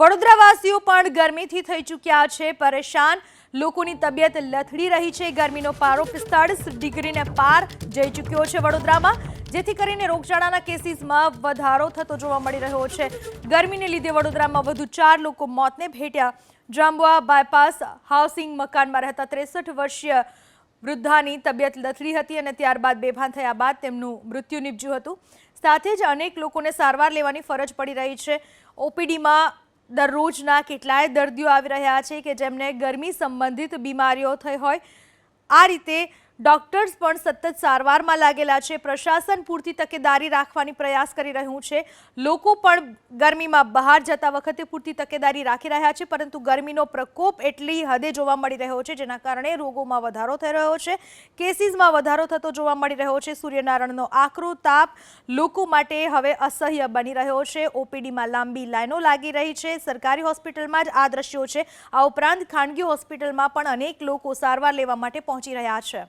વડોદરાવાસીઓ પણ ગરમીથી થઈ ચૂક્યા છે, પરેશાન. લોકોની તબિયત લથડી રહી છે, ગરમીનો પારો પિસ્તાળીસ ડિગ્રીને પાર જઈ ચૂક્યો છે વડોદરામાં. જેથી કરીને રોગચાળાના કેસીસમાં વધારો થતો જોવા મળી રહ્યો છે. ગરમીને લીધે વડોદરામાં વધુ ચાર લોકો મોતને ભેટ્યા. જાંબુઆ બાયપાસ હાઉસિંગ મકાનમાં રહેતા ત્રેસઠ વર્ષીય વૃદ્ધાની તબિયત લથડી હતી અને ત્યારબાદ બેભાન થયા બાદ તેમનું મૃત્યુ નીપજ્યું હતું. સાથે જ અનેક લોકોને સારવાર લેવાની ફરજ પડી રહી છે. ઓપીડીમાં દરરોજના કેટલાય દર્દીઓ આવી રહ્યા છે કે જેમને ગરમી સંબંધિત બીમારીઓ થઈ હોય, આ રીતે ડોક્ટર્સ પણ સતત સારવારમાં લાગેલા છે. પ્રશાસન પૂરતી તકેદારી રાખવાની પ્રયાસ કરી રહ્યું છે. લોકો પણ ગરમીમાં બહાર જતા વખતે પૂરતી તકેદારી રાખી રહ્યા છે, પરંતુ ગરમીનો પ્રકોપ એટલી હદે જોવા મળી રહ્યો છે, જેના કારણે રોગોમાં વધારો થઈ રહ્યો છે. કેસીસમાં વધારો થતો જોવા મળી રહ્યો છે. સૂર્યનારાયણનો આકરો તાપ લોકો માટે હવે અસહ્ય બની રહ્યો છે. ઓપીડીમાં લાંબી લાઈનો લાગી રહી છે. સરકારી હોસ્પિટલમાં જ આ દ્રશ્યો છે. આ ઉપરાંત ખાનગી હોસ્પિટલમાં પણ અનેક લોકો સારવાર લેવા માટે પહોંચી રહ્યા છે.